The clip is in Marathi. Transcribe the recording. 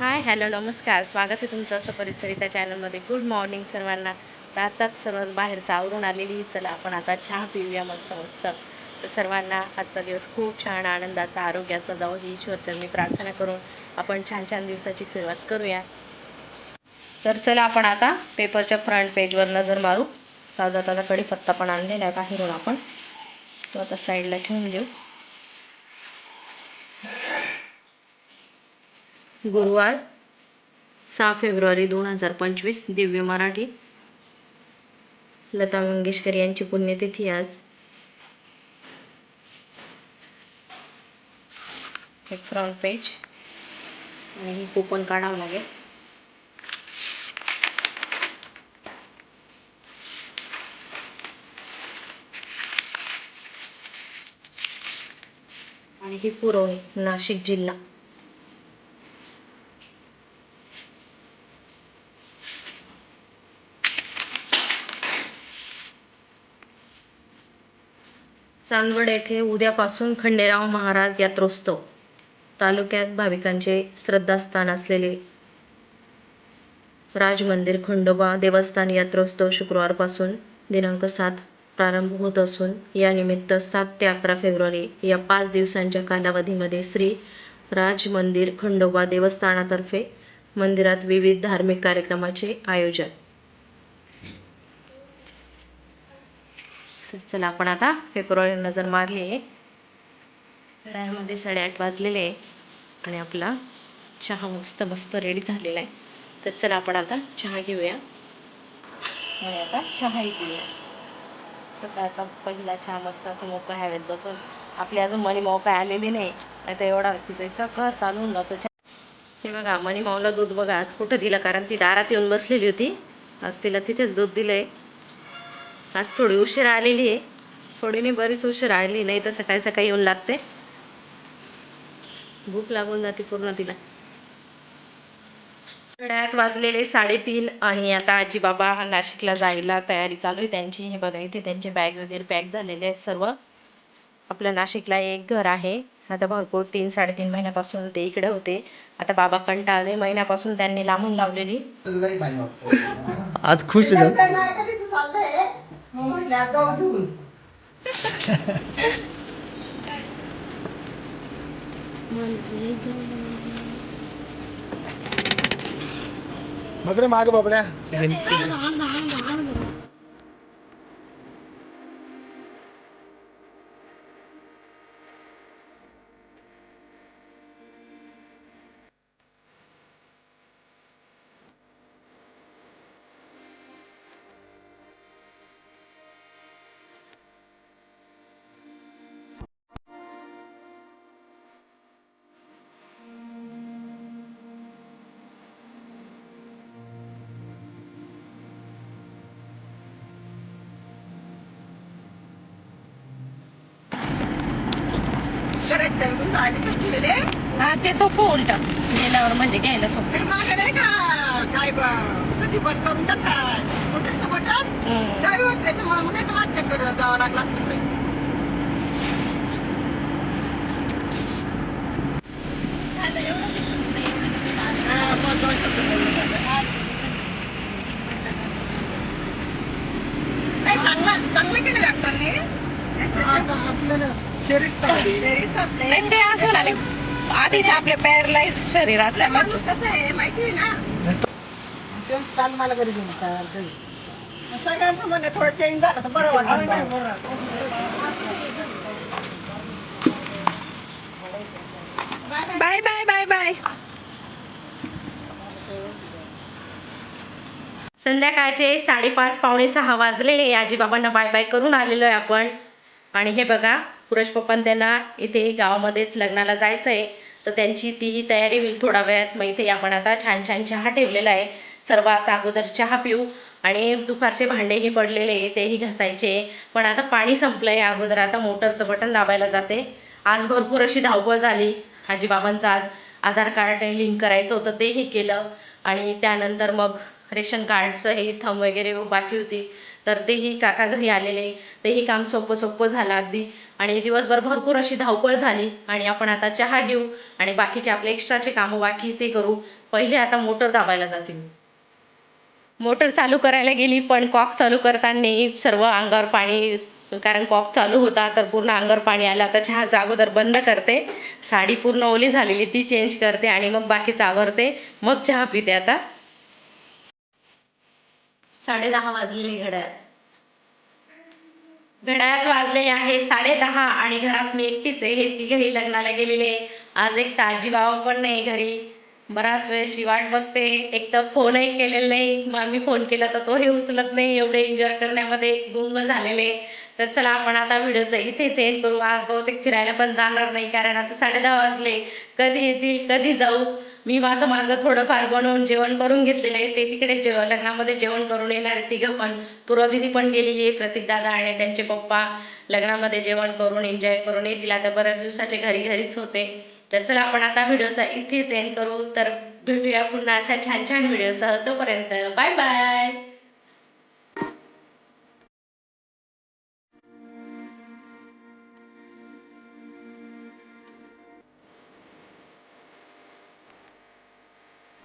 हाय हॅलो नमस्कार. स्वागत आहे तुमचं असं परिचरिता चॅनलमध्ये. गुड मॉर्निंग सर्वांना. तर आताच सर्व बाहेरचं आवरून आलेली. चला आपण आता चहा पिऊया मस्त मस्त. तर सर्वांना आजचा दिवस खूप छान आनंदाचा आरोग्याचा जाऊ ही ईश्वरचरणी प्रार्थना करून आपण छान छान दिवसाची सुरुवात करूया. तर चला आपण आता पेपरच्या फ्रंट पेजवर नजर मारू. ताजा ताजा कढीपत्ता पण आणलेला आहे बाहेरून आपण. तो आता साईडला ठेवून देऊ. गुरुवार सहा फेब्रुवारी दोन हजार पंचवीस दिव्य मराठी. लता मंगेशकर यांची पुण्यतिथी आज. हे फ्रंट पेज आणि ही कुपन काढावं लागेल. आणि ही पुरवणी नाशिक जिल्हा. चांदवड येथे उद्यापासून खंडेराव महाराज यात्रोत्सव तालुक्यात भाविकांचे श्रद्धास्थान असलेले राजमंदिर खंडोबा देवस्थान यात्रोत्सव शुक्रवारपासून दिनांक सात प्रारंभ होत असून यानिमित्त सात ते अकरा फेब्रुवारी या पाच दिवसांच्या कालावधीमध्ये श्री राज मंदिर खंडोबा देवस्थानातर्फे मंदिरात विविध धार्मिक कार्यक्रमाचे आयोजन चला आपण आता फेब्रुवारी नजर मारली आहे. घड्याळमध्ये साडेआठ वाजलेले आहे आणि आपला चहा मस्त मस्त रेडी झालेला आहे. तर चला आपण आता चहा घेऊया. आणि आता चहाही पिऊया. सकाळचा पहिला चहा मस्त असं मोकळा हवेत बसून. आपली अजून मनी माऊ काय आलेली नाही. नाही तर एवढा तिचा इतका कर चालून जातो. चहा हे बघा मनी माऊला दूध बघा आज कुठं दिलं? कारण ती दारात येऊन बसलेली होती. आज तिला तिथेच दूध दिलंय. आज थोडी उशीर आलेली आहे. थोडी नाही बरीच उशीर आली नाही तर सकाळी सकाळी येऊन लागते. भूक लागून जाते पूर्ण तिला. घड्याळात वाजलेले साडेतीन आणि आता आजी बाबा नाशिकला जायला तयारी चालू आहे. त्यांची हे बघा इथे त्यांचे बॅग वगैरे पॅक झालेले आहेत सर्व. आपल्या नाशिकला एक घर आहे. आता भरपूर तीन साडेतीन महिन्यापासून ते इकडे होते. आता बाबा कंटाळले महिन्यापासून त्यांनी लांबून लावलेली. आज खुश मग म्हटलं आता जाऊ धुवून. बघ रे माग बाबड्या हा ते सोपं उलट. गेल्यावर म्हणजे घ्यायला सोपं. काय करून टाकतात. जावं लागलं चांगलं चांगलं केलं डॉक्टरने. शरीर ते असं आले आधी ते आपले पॅरलाइज शरीर असल्यामुळे माणूस कसं आहे माहिती आहे ना? काल मला कधी घेऊन काय सगळ्यांचं म्हणणं थोडं चेंज झालं तर बरं वाटतं. Bye bye bye bye. संध्याकाळचे साडेपाच पावणे सहा वाजलेले आजीबाबांना बाय बाय करून आलेलो आहे आपण. आणि हे बघा पुरुष पप्पान त्यांना इथे गावामध्येच लग्नाला जायचं आहे तर त्यांची तीही तयारी होईल थोडा वेळात. मग इथे आपण आता छान छान चहा ठेवलेला आहे. सर्वात अगोदर चहा पिऊ आणि दुपारचे भांडेही पडलेले तेही घासायचे. पण आता पाणी संपलंय. अगोदर आता मोटरचं बटन दाबायला जाते. आज भरपूर अशी धावपळ झाली. आजीबाबांचं आज आधार कार्ड लिंक करायचं होतं तेही केलं. आणि त्यानंतर मग रेशन कार्डचं हे थंब वगैरे बाकी होती. तर तेही काका घरी आलेले. तेही काम सोपं सोपं झालं अगदी. आणि दिवसभर भरपूर अशी धावपळ झाली. आणि आपण आता चहा घेऊ आणि बाकीचे आपले एक्स्ट्राचे कामं बाकी ते करू. पहिले आता मोटर दाबायला जातील मोटर चालू करायला गेली पण कॉक चालू करताना सर्व अंगावर पाणी कारण कॉक चालू होता तर पूर्ण अंगावर पाणी आलं. आता चहाचा अगोदर बंद करते. साडी पूर्ण ओली झालेली ती चेंज करते आणि मग बाकीचं आवरते मग चहा पिते आता. साडे दहा वाजलेले घड्याळात घड्याळात वाजले आहे साडे दहा आणि घरात मी एकटीच आहे. हे तिघही लग्नाला गेलेले आज एक ताजी बाबा पण नाही घरी. बराच वेळची वाट बघते. एक तर फोनही केलेला नाही. मग आम्ही फोन केला तर तोही उचलत नाही. एवढे एन्जॉय करण्यामध्ये गुंग झालेले तर चला आपण आता व्हिडिओचं इथेच एंड करू. आज बहुतेक फिरायला पण जाणार नाही. कारण आता साडे दहा वाजले. कधी येतील? कधी जाऊ? मी माझं माझं थोडंफार बनवून जेवण करून घेतलेलं आहे. ते तिकडे जेव लग्नामध्ये जेवण करून येणार आहे. तिघं पण. पूर्वदिदी पण गेलेली आहे. प्रतीक दादा आणि त्यांचे पप्पा लग्नामध्ये जेवण करून एन्जॉय करून येतील. आता बऱ्याच दिवसाचे घरी घरीच होते. तर चला आपण आता व्हिडिओचा इथेच एंड करू. तर भेटूया पुन्हा अशा छान छान व्हिडिओसह. तोपर्यंत बाय बाय.